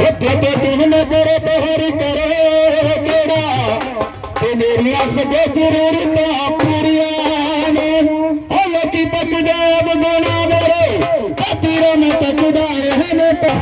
ਤੇਰੇ ਦਿਨ ਨਜ਼ਰ ਬਹਿਰ ਕਰੇ ਕਿਹੜਾ ਤੇ ਮੇਰੀਆਂ ਸਭੇ ਜ਼ਰੂਰਤਾਂ ਪੂਰੀਆਂ ਨੇ ਹੋ ਲੋਕੀ ਤੱਕਦੇ ਬਗੋਣਾ ਮੇਰੇ ਤੇਰੇ ਮੈਂ ਤੱਕਦਾ ਰਹਿਣੇ ਤਾਂ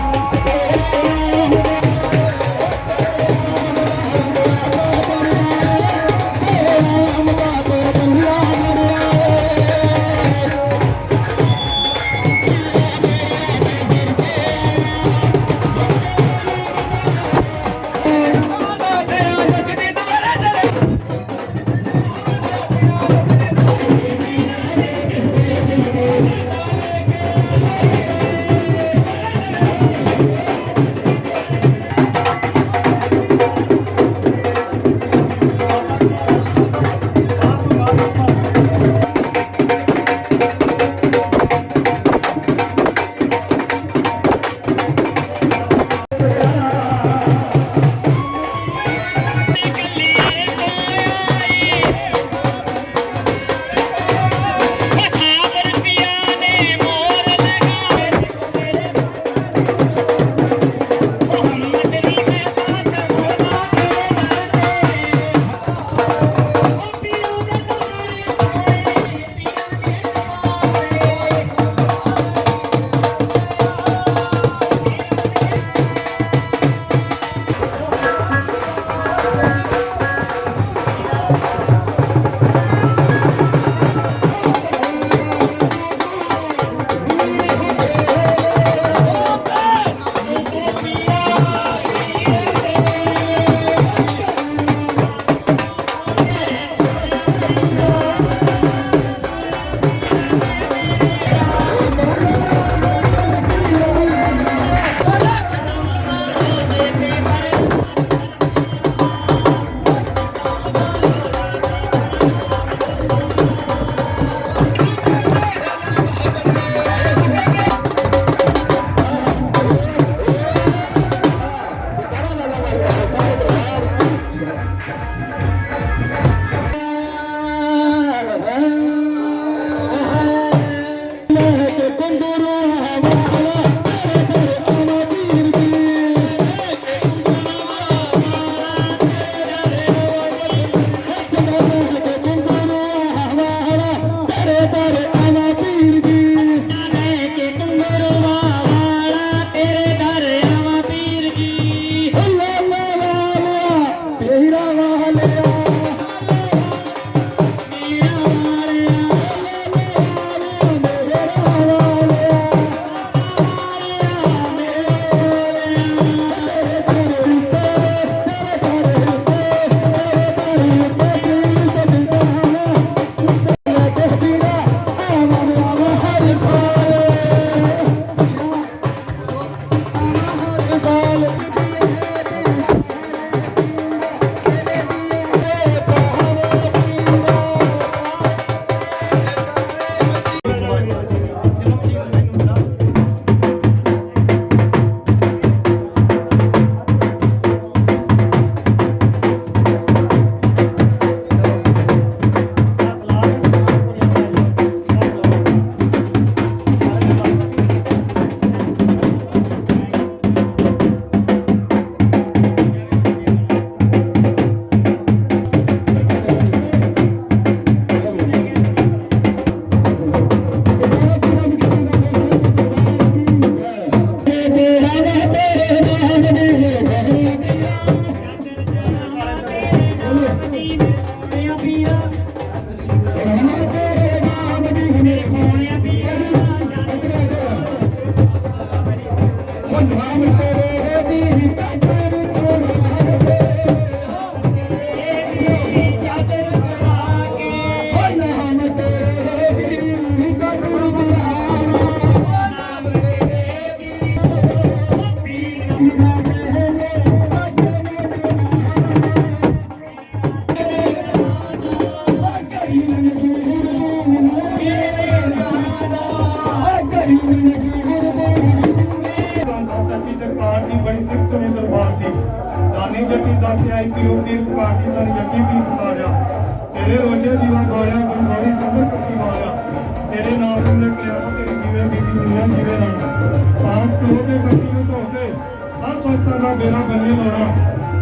ਮੇਰਾ ਬੰਨੇ ਲਾਉਣਾ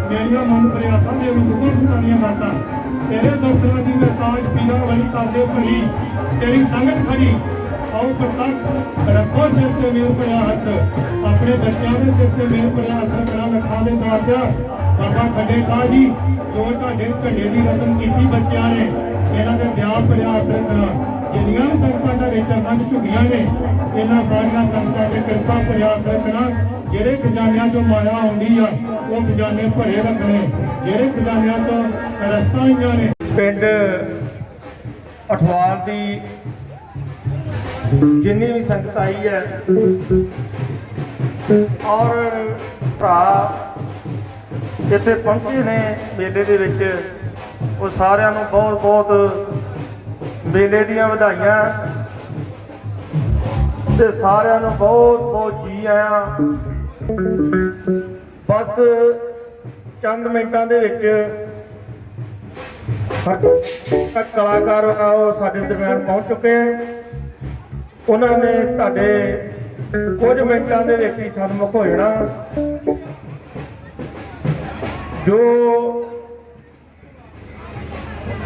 ਮੇਰੀਆਂ ਮਨ ਫਰਿਆਦਾਂ ਦੇ ਨੂੰ ਹੁਕਮ ਬਾਤਾਂ। ਤੇਰੇ ਦਰਸ਼ਨਾਂ ਦੀ ਮੈਂ ਪੀਰਾ ਵਾਲੀ ਕਰਦੇ ਭਲੀ ਤੇਰੀ ਸੰਗਤ ਖੜੀ। ਆਓ ਪ੍ਰਤੱਖ ਰੱਖੋ ਸਿਰ ਤੇ ਮੇਰ ਪੜਿਆ ਹੱਥ। ਆਪਣੇ ਬੱਚਿਆਂ ਦੇ ਸਿਰ ਤੇ ਮੇਰ ਪੜਿਆ ਹੱਥ ਰੱਖਣਾ ਲੱਖਾਂ ਦੇ ਦਾਤਿਆ ਬਾਬਾ ਖੱਡੇ ਸ਼ਾਹ ਜੀ, ਜੋ ਤੁਹਾਡੇ ਝੰਡੇ ਦੀ ਰਸਮ ਕੀਤੀ ਬੱਚਿਆਂ ਨੇ, ਇਹਨਾਂ ਦੇ ਦਿਆ ਪੜਿਆ ਹੱਥ ਰੱਖਣਾ। ਜਿੰਨੀਆਂ ਵੀ ਸੰਗਤਾਂ ਤੁਹਾਡੇ ਚਰਨਾਂ 'ਚ ਝੁਕੀਆਂ ਨੇ, ਇਹਨਾਂ ਸਾਰੀਆਂ ਸੰਗਤਾਂ ਤੇ ਕਿਰਪਾ ਪੜਿਆ ਹੱਥ ਜਿਹੜੇ ਖਜ਼ਾਨਿਆਂ ਤੋਂ ਮਾਇਆ ਆਉਂਦੀ ਆ, ਉਹ ਖਜ਼ਾਨੇ ਭਰੇ ਰੱਖਣੇ। ਜਿਹੜੇ ਖਜ਼ਾਨਿਆਂ ਤੋਂ ਰਸਤਾਂ ਆਈਆਂ ਨੇ। ਪਿੰਡ ਅਠਵਾਲ ਦੀ ਜਿੰਨੀ ਵੀ ਸੰਗਤ ਆਈ ਹੈ, ਔਰ ਭਰਾ ਇੱਥੇ ਪਹੁੰਚੇ ਨੇ, ਮੇਲੇ ਦੇ ਵਿੱਚ, ਉਹ ਸਾਰਿਆਂ ਨੂੰ ਬਹੁਤ ਬਹੁਤ ਮੇਲੇ ਦੀਆਂ ਵਧਾਈਆਂ ਤੇ ਸਾਰਿਆਂ ਨੂੰ ਬਹੁਤ ਬਹੁਤ ਜੀ ਆਇਆਂ। ਬਸ ਚੰਦ ਮਿੰਟਾਂ ਦੇ ਵਿੱਚ ਕਲਾਕਾਰ ਉਹ ਸਾਡੇ ਦਰਮਿਆਨ ਪਹੁੰਚ ਚੁੱਕੇ ਉਹਨਾਂ ਨੇ ਤੁਹਾਡੇ ਕੁਝ ਮਿੰਟਾਂ ਦੇ ਵਿੱਚ ਹੀ ਸਨਮੁਖ ਹੋ ਜਾਣਾ। ਜੋ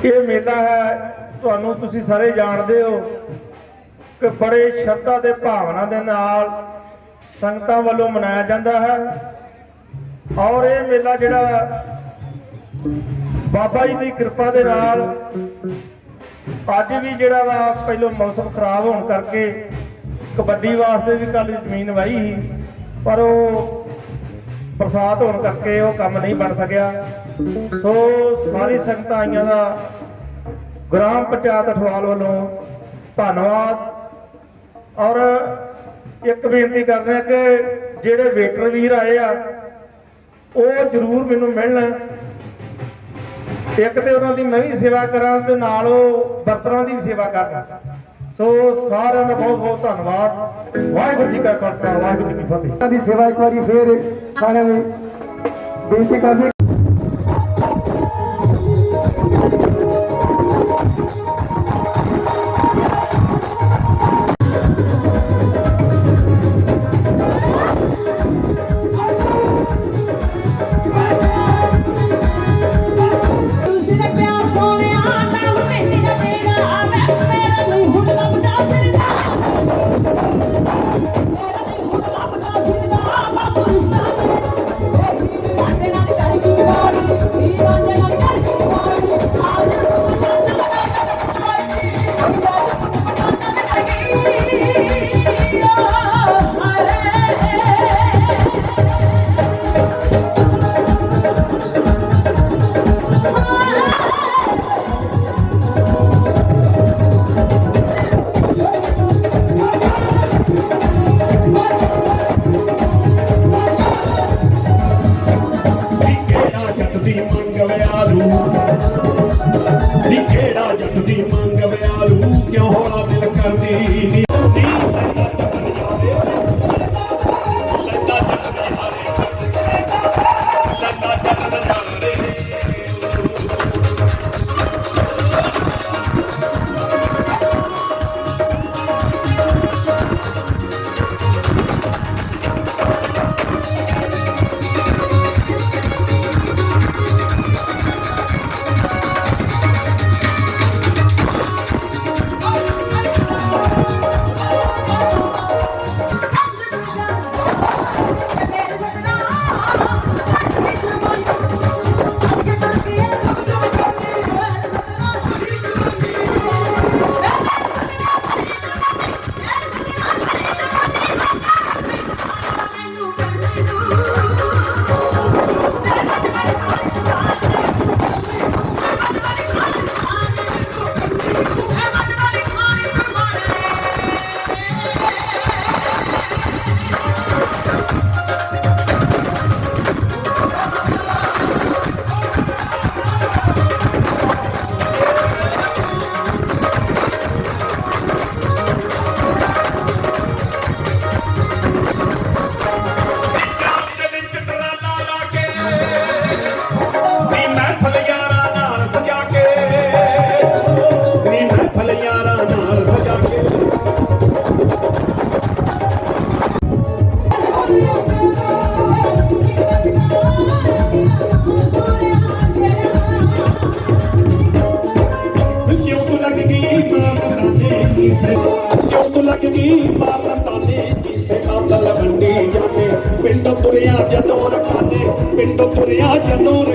ਇਹ ਮੇਲਾ ਹੈ ਤੁਹਾਨੂੰ ਤੁਸੀਂ ਸਾਰੇ ਜਾਣਦੇ ਹੋ ਕਿ ਬੜੇ ਸ਼ਰਧਾ ਦੇ ਭਾਵਨਾ ਦੇ ਨਾਲ ਸੰਗਤਾਂ ਵੱਲੋਂ ਮਨਾਇਆ ਜਾਂਦਾ ਹੈ। ਔਰ ਇਹ ਮੇਲਾ ਜਿਹੜਾ ਬਾਬਾ ਜੀ ਦੀ ਕਿਰਪਾ ਦੇ ਨਾਲ ਅੱਜ ਵੀ ਜਿਹੜਾ ਵਾ ਪਹਿਲੋਂ ਮੌਸਮ ਖਰਾਬ ਹੋਣ ਕਰਕੇ ਕਬੱਡੀ ਵਾਸਤੇ ਵੀ ਕੱਲ ਜ਼ਮੀਨ ਵਾਹੀ ਸੀ, ਪਰ ਉਹ ਬਰਸਾਤ ਹੋਣ ਕਰਕੇ ਉਹ ਕੰਮ ਨਹੀਂ ਬਣ ਸਕਿਆ। ਸੋ ਸਾਰੀ ਸੰਗਤਾਂ ਆਈਆਂ ਦਾ ਗ੍ਰਾਮ ਪੰਚਾਇਤ ਅਠਵਾਲ ਵੱਲੋਂ ਧੰਨਵਾਦ। ਔਰ ਇੱਕ ਬੇਨਤੀ ਕਰਦੇ ਆ ਕਿ ਜਿਹੜੇ ਵੇਟਰ ਵੀਰ ਆਏ ਆ, ਉਹ ਜ਼ਰੂਰ ਮੈਨੂੰ ਮਿਲਣ। ਇੱਕ ਤੇ ਉਹਨਾਂ ਦੀ ਮੈਂ ਵੀ ਸੇਵਾ ਕਰਾਂ ਤੇ ਨਾਲ ਉਹ ਬਰਤਨਾਂ ਦੀ ਵੀ ਸੇਵਾ ਕਰਾਂ ਸੋ ਸਾਰਿਆਂ ਦਾ ਬਹੁਤ ਬਹੁਤ ਧੰਨਵਾਦ। ਵਾਹਿਗੁਰੂ ਜੀ ਕਾ ਖਾਲਸਾ, ਵਾਹਿਗੁਰੂ ਜੀ ਕੀ ਫਤਿਹ। ਦੀ ਸੇਵਾ ਇੱਕ ਵਾਰੀ ਫੇਰ ਸਾਰਿਆਂ ਨੇ ਬੇਨਤੀ ਕਰਦੇ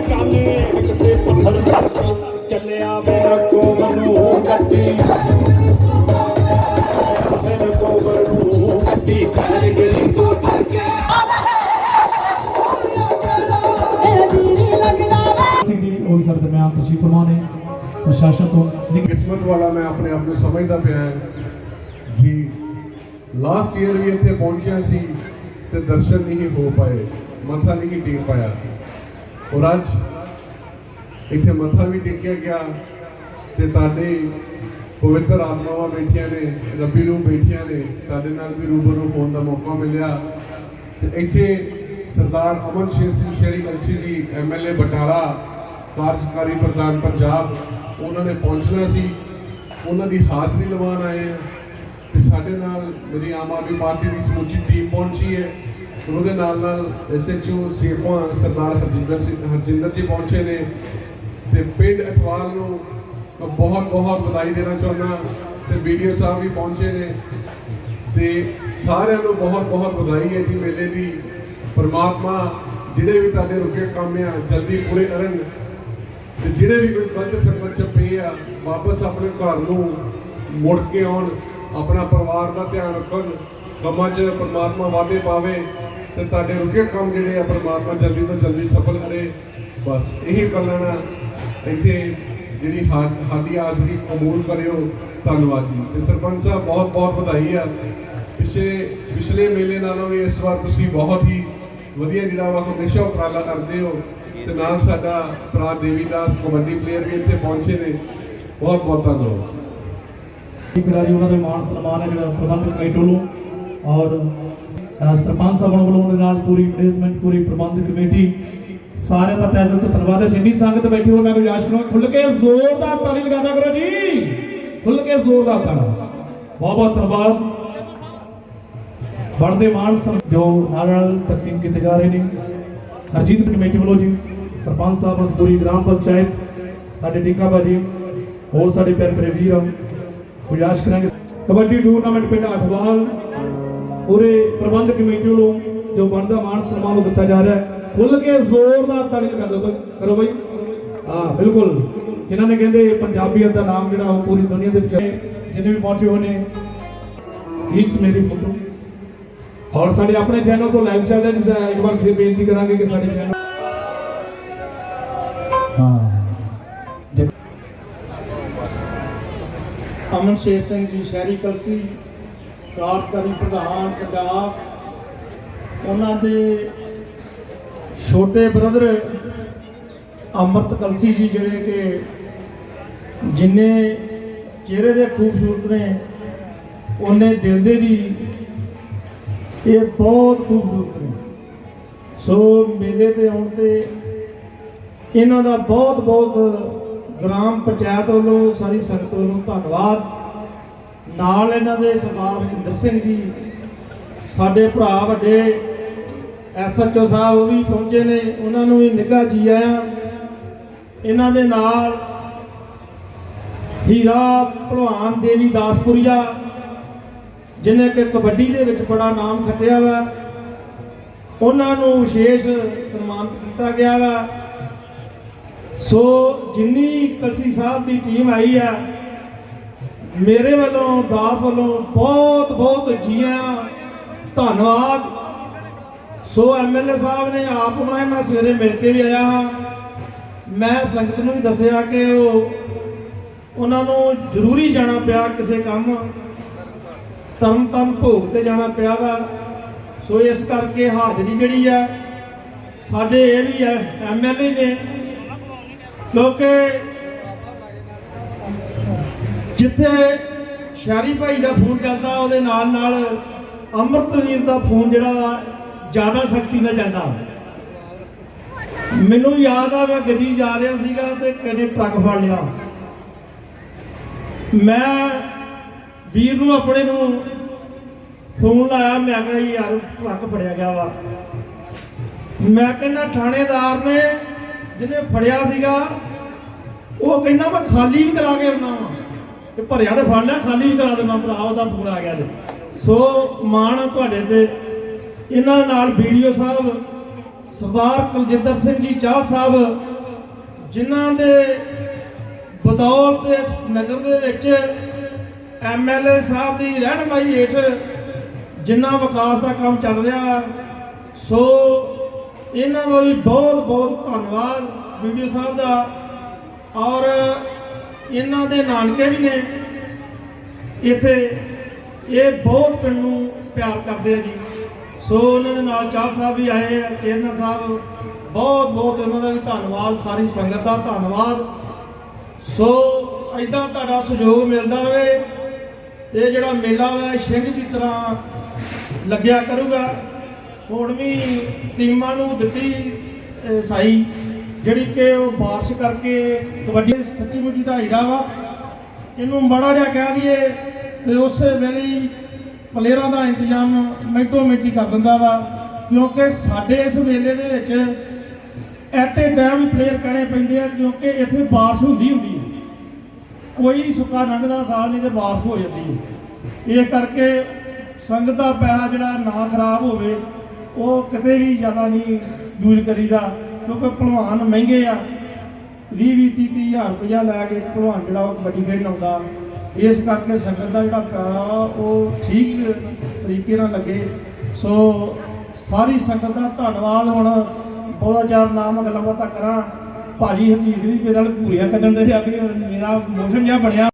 ਜਦੋਂ ਰਕਾਨੇ ਕਿਤੇ ਪੱਥਰ ਚੱਕ ਚੱਲਿਆ ਮੇਰਾ ਕੋਵਰ ਨੂੰ ਗੱਡੀ ਮੇਰੇ ਕੋਵਰ ਨੂੰ ਗੱਡੀ ਕਰ ਗਈ ਤੋਂ ਕੇ। ਉਹ ਦਰਮਿਆਨ ਪ੍ਰਸ਼ਾਸਨ ਕਿਸਮਤ ਵਾਲਾ ਮੈਂ ਆਪਣੇ ਆਪ ਨੂੰ ਸਮਝਦਾ ਪਿਆ ਹਾਂ। ਜੀ ਲਾਸਟ ਈਅਰ ਵੀ ਇੱਥੇ ਪਹੁੰਚਿਆ ਸੀ ਤੇ ਦਰਸ਼ਨ ਨਹੀਂ ਹੋ ਪਾਏ ਮੱਥਾ ਨਹੀਂ ਟੇਕ ਪਾਇਆ। ਔਰ ਅੱਜ ਇੱਥੇ ਮੱਥਾ ਵੀ ਟੇਕਿਆ ਗਿਆ ਤੇ ਤੁਹਾਡੇ ਪਵਿੱਤਰ ਆਤਮਾਵਾਂ ਬੈਠੀਆਂ ਨੇ, ਰੱਬੀ ਰੂਹ ਬੈਠੀਆਂ ਨੇ, ਤੁਹਾਡੇ ਨਾਲ ਵੀ ਰੂਬਰੂ ਹੋਣ ਦਾ ਮੌਕਾ ਮਿਲਿਆ। ਤੇ ਇੱਥੇ ਸਰਦਾਰ ਅਮਨ ਸ਼ੇਰ ਸਿੰਘ ਸ਼ੇਰੀ ਕਲਸੀ ਜੀ ਐਮਐਲਏ ਬਟਾਲਾ, ਕਾਰਜਕਾਰੀ ਪ੍ਰਧਾਨ ਪੰਜਾਬ, ਉਹਨਾਂ ਨੇ ਪਹੁੰਚਣਾ ਸੀ। ਉਹਨਾਂ ਦੀ ਹਾਜ਼ਰੀ ਲਵਾਉਣ ਆਏ ਆ ਤੇ ਸਾਡੇ ਨਾਲ ਮੇਰੀ ਆਮ ਆਦਮੀ ਪਾਰਟੀ ਦੀ ਸਮੁੱਚੀ ਟੀਮ ਪਹੁੰਚੀ ਹੈ। ਤੇ ਉਹਦੇ ਨਾਲ ਨਾਲ ਐਸਐਚਓ ਸੀਫਾ ਸਰਦਾਰ ਹਰਜਿੰਦਰ ਸਿੰਘ, ਹਰਜਿੰਦਰ ਜੀ ਪਹੁੰਚੇ ਨੇ ਤੇ ਪਿੰਡ ਅਟਵਾਲ ਨੂੰ ਮੈਂ ਬਹੁਤ ਬਹੁਤ ਵਧਾਈ ਦੇਣਾ ਚਾਹੁੰਦਾ ਤੇ ਵੀਡੀਓ ਸਾਹਿਬ ਵੀ ਪਹੁੰਚੇ ਨੇ ਤੇ ਸਾਰਿਆਂ ਨੂੰ ਬਹੁਤ ਬਹੁਤ ਵਧਾਈ ਹੈ ਜੀ ਮੇਲੇ ਦੀ। ਪਰਮਾਤਮਾ ਜਿਹੜੇ ਵੀ ਤੁਹਾਡੇ ਰੁਕੇ ਕੰਮ ਆ, ਜਲਦੀ ਪੂਰੇ ਕਰਨ ਤੇ ਜਿਹੜੇ ਵੀ ਕੋਈ ਗਲਤ ਸੰਗਤ ਚ ਪਏ ਆ, ਵਾਪਸ ਆਪਣੇ ਘਰ ਨੂੰ ਮੁੜ ਕੇ ਆਉਣ, ਆਪਣਾ ਪਰਿਵਾਰ ਦਾ ਧਿਆਨ ਰੱਖਣ, ਕੰਮਾਂ 'ਚ ਪਰਮਾਤਮਾ ਵਾਧੇ ਪਾਵੇ। ਤੇ ਤੁਹਾਡੇ ਰੁਕੇ ਕੰਮ ਜਿਹੜੇ ਆ ਪਰਮਾਤਮਾ ਜਲਦੀ ਤੋਂ ਜਲਦੀ ਸਫਲ ਕਰੇ। ਬਸ ਇਹੀ ਗੱਲਾਂ ਨਾਲ ਇੱਥੇ ਜਿਹੜੀ ਸਾ- ਸਾਡੀ ਹਾਜ਼ਰੀ ਕਬੂਲ ਕਰਿਓ। ਧੰਨਵਾਦ ਜੀ। ਤੇ ਸਰਪੰਚ ਸਾਹਿਬ, ਬਹੁਤ ਬਹੁਤ ਵਧਾਈ ਆ। ਪਿਛਲੇ ਪਿਛਲੇ ਮੇਲੇ ਨਾਲੋਂ ਵੀ ਇਸ ਵਾਰ ਤੁਸੀਂ ਬਹੁਤ ਹੀ ਵਧੀਆ ਜਿਹੜਾ ਵਾ, ਹਮੇਸ਼ਾ ਉਪਰਾਲਾ ਕਰਦੇ ਹੋ। ਤੇ ਨਾਲ ਸਾਡਾ ਭਰਾ ਦੇਵੀਦਾਸ ਕਬੱਡੀ ਪਲੇਅਰ ਵੀ ਇੱਥੇ ਪਹੁੰਚੇ ਨੇ। ਬਹੁਤ ਬਹੁਤ ਧੰਨਵਾਦ ਖਿਡਾਰੀ ਉਹਨਾਂ ਦੇ ਮਾਣ ਸਨਮਾਨ ਹੈ ਜਿਹੜਾ ਪ੍ਰਬੰਧਕ ਕਮੇਟੀ ਵੱਲੋਂ। ਔਰ ਸਰਪੰਚ ਸਾਹਿਬ ਵੱਲੋਂ ਉਹਦੇ ਨਾਲ ਪੂਰੀ ਮੈਨੇਜਮੈਂਟ ਪੂਰੀ ਪ੍ਰਬੰਧਕ ਕਮੇਟੀ ਸਾਰਿਆਂ ਦਾ ਤਹਿ ਦਿਲ ਤੋਂ ਧੰਨਵਾਦ ਹੈ। ਜਿੰਨੀ ਸੰਗਤ ਬੈਠੀ ਹੋ ਮੈਂ ਗੁਜ਼ਾਰਿਸ਼ ਕਰਾਂਗਾ। ਖੁੱਲ ਕੇ ਜ਼ੋਰਦਾਰ ਤਾਲੀ ਲਗਾਦਾ ਕਰੋ ਜੀ। ਖੁੱਲ ਕੇ ਜ਼ੋਰਦਾਰ ਤਾਲੀ। ਬਹੁਤ ਬਹੁਤ ਧੰਨਵਾਦ। ਬਣਦੇ ਮਾਣ ਸਨ ਜੋ ਨਾਲ ਤਕਸੀਮ ਕੀਤੇ ਜਾ ਰਹੇ ਨੇ। ਹਰਜੀਤ ਕਮੇਟੀ ਵੱਲੋਂ ਜੀ, ਸਰਪੰਚ ਸਾਹਿਬ ਪੂਰੀ ਗ੍ਰਾਮ ਪੰਚਾਇਤ, ਸਾਡੇ ਟਿੱਕਾ ਬਾਜੀ ਹੋਰ ਸਾਡੇ ਪਿਆਰੇ ਪਿਆਰੇ ਵੀਰ ਆ। ਗੁਜ਼ਾਰਿਸ਼ ਕਰਾਂਗੇ? ਕਬੱਡੀ ਟੂਰਨਾਮੈਂਟ ਪਿੰਡ ਅਠਵਾਲ ਪੂਰੇ ਪ੍ਰਬੰਧ ਕਮੇਟੀ ਵੱਲੋਂ ਜੋ ਬਣਦਾ ਮਾਨ ਸਨਮਾਨ ਉਹ ਦਿੱਤਾ ਜਾ ਰਿਹਾ ਹੈ। ਖੁੱਲ ਕੇ ਜ਼ੋਰਦਾਰ ਤਾੜੀ ਲਗਾ ਦਿਓ ਕਰੋ ਬਾਈ। ਹਾਂ, ਬਿਲਕੁਲ। ਜਿਨ੍ਹਾਂ ਨੇ ਕਹਿੰਦੇ ਪੰਜਾਬੀਅਤ ਦਾ ਨਾਮ ਜਿਹੜਾ ਉਹ ਪੂਰੀ ਦੁਨੀਆ ਦੇ ਵਿੱਚ ਜਿੰਨੇ ਵੀ ਪਹੁੰਚੇ ਹੋਏ ਨੇ, ਖਿੱਚ ਮੇਰੀ ਫੋਟੋ। ਔਰ ਸਾਡੇ ਆਪਣੇ ਚੈਨਲ ਤੋਂ ਲਾਈਵ ਚੱਲ ਰਿਹਾ, ਜਿਸ ਇੱਕ ਵਾਰ ਫਿਰ ਬੇਨਤੀ ਕਰਾਂਗੇ ਕਿ ਸਾਡੇ ਚੈਨਲ ਹਾਂ। ਅਮਨ ਸ਼ੇਰ ਸਿੰਘ ਜੀ, ਸ਼ਹਿਰੀ ਕਲਸੀ। ਕਾਰਜਕਾਰੀ ਪ੍ਰਧਾਨ ਪੰਜਾਬ। ਉਹਨਾਂ ਦੇ ਛੋਟੇ ਬ੍ਰਦਰ ਅਮਰਤ ਕਲਸੀ ਜੀ ਜਿਹੜੇ ਕਿ ਜਿੰਨੇ ਚਿਹਰੇ ਦੇ ਖੂਬਸੂਰਤ ਨੇ, ਉਹਨੇ ਦਿਲ ਦੇ ਵੀ ਇਹ ਬਹੁਤ ਖੂਬਸੂਰਤ ਨੇ। ਸੋ ਮੇਲੇ ਤੇ ਆਉਣ ਤੇ ਇਹਨਾਂ ਦਾ ਬਹੁਤ ਬਹੁਤ ਗ੍ਰਾਮ ਪੰਚਾਇਤ ਵੱਲੋਂ, ਸਾਰੀ ਸੰਗਤ ਵੱਲੋਂ ਧੰਨਵਾਦ। ਨਾਲ ਇਹਨਾਂ ਦੇ ਸਰਦਾਰ ਹਰਜਿੰਦਰ ਸਿੰਘ ਜੀ, ਸਾਡੇ ਭਰਾ ਵੱਡੇ ਐਸਐਚਓ ਸਾਹਿਬ ਉਹ ਵੀ ਪਹੁੰਚੇ ਨੇ, ਉਹਨਾਂ ਨੂੰ ਵੀ ਨਿੱਘਾ ਜੀ ਆਇਆਂ। ਇਹਨਾਂ ਦੇ ਨਾਲ ਹੀਰਾ ਭਲਵਾਨ ਦੇਵੀ ਦਾਸਪੁਰੀਆ ਜਿਨੇ ਕਿ ਕਬੱਡੀ ਦੇ ਵਿੱਚ ਬੜਾ ਨਾਮ ਖੱਟਿਆ ਵਾ। ਉਹਨਾਂ ਨੂੰ ਵਿਸ਼ੇਸ਼ ਸਨਮਾਨਿਤ ਕੀਤਾ ਗਿਆ ਵਾ। ਸੋ ਜਿੰਨੀ ਕਲਸੀ ਸਾਹਿਬ ਦੀ ਟੀਮ ਆਈ ਆ ਮੇਰੇ ਵੱਲੋਂ, ਦਾਸ ਵੱਲੋਂ ਬਹੁਤ ਬਹੁਤ ਜੀਆਂ ਧੰਨਵਾਦ। ਸੋ ਐਮਐਲਏ ਸਾਹਿਬ ਨੇ ਆਪ ਬਣਾਏ। ਮੈਂ ਸਵੇਰੇ ਮਿਲ ਕੇ ਵੀ ਆਇਆ ਹਾਂ। ਮੈਂ ਸੰਗਤ ਨੂੰ ਵੀ ਦੱਸਿਆ ਕਿ ਉਹ, ਉਹਨਾਂ ਨੂੰ ਜ਼ਰੂਰੀ ਜਾਣਾ ਪਿਆ ਕਿਸੇ ਕੰਮ। ਤਰਨ ਤਰਨ ਭੋਗ ਤੇ ਜਾਣਾ ਪਿਆ ਵਾ। ਸੋ ਇਸ ਕਰਕੇ ਹਾਜ਼ਰੀ ਜਿਹੜੀ ਆ, ਸਾਡੇ ਇਹ ਵੀ ਹੈ ਐਮਐਲਏ ਨੇ। ਕਿਉਂਕਿ ਜਿੱਥੇ ਸ਼ਹਿਰੀ ਭਾਈ ਦਾ ਫੋਨ ਚੱਲਦਾ, ਉਹਦੇ ਨਾਲ ਨਾਲ ਅੰਮ੍ਰਿਤਵੀਰ ਦਾ ਫੋਨ ਜਿਹੜਾ ਵਾ, ਜ਼ਿਆਦਾ ਸ਼ਕਤੀ ਨਾਲ ਜਾਂਦਾ। ਮੈਨੂੰ ਯਾਦ ਆ, ਮੈਂ ਗੱਡੀ ਜਾ ਰਿਹਾ ਸੀਗਾ ਤੇ ਕਦੇ ਟਰੱਕ ਫੜ ਲਿਆ। ਮੈਂ ਵੀਰ ਨੂੰ ਆਪਣੇ ਨੂੰ ਫੋਨ ਲਾਇਆ, ਮੈਂ ਕਿਹਾ ਯਾਰ ਟਰੱਕ ਫੜਿਆ ਗਿਆ ਵਾ। ਮੈਂ ਕਹਿੰਦਾ, ਥਾਣੇਦਾਰ ਨੇ ਜਿਹਨੇ ਫੜਿਆ ਸੀਗਾ, ਉਹ ਕਹਿੰਦਾ ਮੈਂ ਖਾਲੀ ਵੀ ਕਰਾ ਕੇ ਆਉਣਾ ਵਾ। ਤੇ ਭਰਿਆ ਤੇ ਫੜ ਲਿਆ, ਖਾਲੀ ਵੀ ਕਰਾ ਦੇਣਾ ਭਰਾ ਉਹਦਾ ਫੋਨ ਆ ਗਿਆ ਜੀ। ਸੋ, ਮਾਣ ਆ ਤੁਹਾਡੇ ਤੇ। ਇਹਨਾਂ ਨਾਲ ਵੀਡੀਓ ਸਾਹਿਬ, ਸਰਦਾਰ ਕੁਲਜਿੰਦਰ ਸਿੰਘ ਜੀ ਚਾਹ ਸਾਹਿਬ, ਜਿਨ੍ਹਾਂ ਦੇ ਬਦੌਲਤ ਇਸ ਨਗਰ ਦੇ ਵਿੱਚ ਐਮਐਲਏ ਸਾਹਿਬ ਦੀ ਰਹਿਨਮਾਈ ਹੇਠ ਜਿੰਨਾ ਵਿਕਾਸ ਦਾ ਕੰਮ ਚੱਲ ਰਿਹਾ। ਸੋ, ਇਹਨਾਂ ਦਾ ਵੀ ਬਹੁਤ ਬਹੁਤ ਧੰਨਵਾਦ ਵੀਡੀਓ ਸਾਹਿਬ ਦਾ। ਔਰ ਇਹਨਾਂ ਦੇ ਨਾਨਕੇ ਵੀ ਨੇ। ਇੱਥੇ ਇਹ ਬਹੁਤ ਪਿੰਡ ਨੂੰ ਪਿਆਰ ਕਰਦੇ ਆ ਜੀ। ਸੋ ਉਹਨਾਂ ਦੇ ਨਾਲ ਚਾਰ ਸਾਹਿਬ ਵੀ ਆਏ ਆ ਚੇਅਰਮੈਨ ਸਾਹਿਬ ਬਹੁਤ ਬਹੁਤ ਉਹਨਾਂ ਦਾ ਵੀ ਧੰਨਵਾਦ ਸਾਰੀ ਸੰਗਤ ਦਾ ਧੰਨਵਾਦ। ਸੋ ਐਦਾਂ ਤੁਹਾਡਾ ਸਹਿਯੋਗ ਮਿਲਦਾ ਰਹੇ ਤੇ ਜਿਹੜਾ ਮੇਲਾ ਵਾ ਸਿੰਘ ਦੀ ਤਰ੍ਹਾਂ ਲੱਗਿਆ ਕਰੂਗਾ। ਹੁਣ ਵੀ ਟੀਮਾਂ ਨੂੰ ਦਿੱਤੀ ਅਹ, ਸਾਈ। ਜਿਹੜੀ ਕਿ ਉਹ ਬਾਰਿਸ਼ ਕਰਕੇ ਕਬੱਡੀ ਸੱਚੀ ਮੁੱਚੀ ਦਾ ਹੀਰਾ ਵਾ। ਇਹਨੂੰ ਮਾੜਾ ਜਿਹਾ ਕਹਿ ਦਈਏ ਤੇ ਉਸੇ ਵੇਲੇ ਹੀ ਪਲੇਅਰਾਂ ਦਾ ਇੰਤਜ਼ਾਮ ਮਿੰਟੋ ਮਿੰਟੀ ਕਰ ਦਿੰਦਾ ਵਾ, ਕਿਉਂਕਿ ਸਾਡੇ ਇਸ ਮੇਲੇ ਦੇ ਵਿੱਚ ਐਟ ਏ ਟਾਈਮ ਪਲੇਅਰ ਕਹਿਣੇ ਪੈਂਦੇ ਆ, ਕਿਉਂਕਿ ਇੱਥੇ ਬਾਰਿਸ਼ ਹੁੰਦੀ ਹੁੰਦੀ ਹੈ ਕੋਈ ਸੁੱਕਾ ਲੰਘਦਾ, ਸਾਲ ਨਹੀਂ ਤੇ ਬਾਰਿਸ਼ ਹੋ ਜਾਂਦੀ ਹੈ ਇਹ ਕਰਕੇ ਸੰਗਤ ਦਾ ਪੈਸਾ ਜਿਹੜਾ ਨਾ ਖਰਾਬ ਹੋਵੇ, ਉਹ ਕਿਤੇ ਵੀ ਜ਼ਿਆਦਾ ਨਹੀਂ ਯੂਜ਼ ਕਰੀਦਾ। ਕਿਉਂਕਿ ਭਲਵਾਨ ਮਹਿੰਗੇ ਆ। 20 20 30 ਹਜ਼ਾਰ ਰੁਪਇਆ ਲੈ ਕੇ ਭਲਵਾਨ ਜਿਹੜਾ ਉਹ ਕਬੱਡੀ ਖੇਡਣ ਆਉਂਦਾ। ਇਸ ਕਰਕੇ ਸੰਗਤ ਦਾ ਜਿਹੜਾ ਪੈਸਾ ਉਹ ਠੀਕ ਤਰੀਕੇ ਨਾਲ ਲੱਗੇ। ਸੋ ਸਾਰੀ ਸੰਗਤ ਦਾ ਧੰਨਵਾਦ ਹੁਣ। ਬਹੁਤ ਚਾਰ ਨਾਮ ਗੱਲਾਂ ਬਾਤਾਂ ਕਰਾਂ। ਭਾਜੀ ਹਰਜੀਤ ਵੀ ਮੇਰੇ ਨਾਲ ਘੂਰੀਆਂ ਕੱਢਣ ਦੇ ਆ ਕੇ ਮੇਰਾ ਮੋਸ਼ਨ ਜਿਹਾ ਬਣਿਆ।